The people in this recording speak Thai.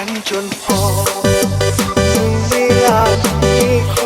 ฉันจนพอถึงเวลาที่